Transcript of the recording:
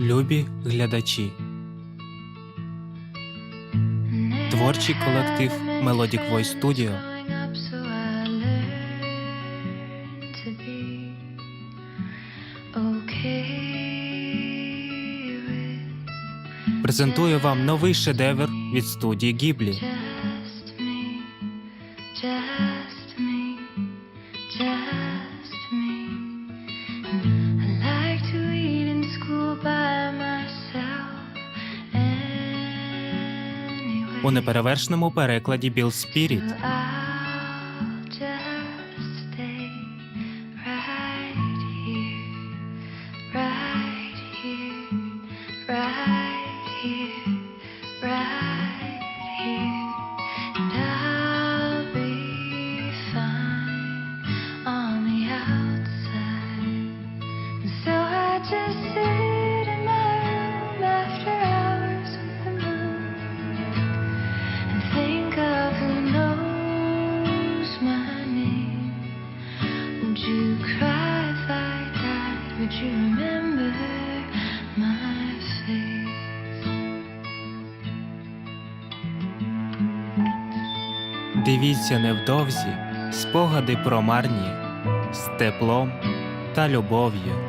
Любі глядачі, Творчий колектив Melodic Voice Studio презентує вам новий шедевр від студії Гіблі. Just У неперевершеному перекладі Біл Спіріт. Just Дивіться невдовзі спогади про марні з теплом та любов'ю.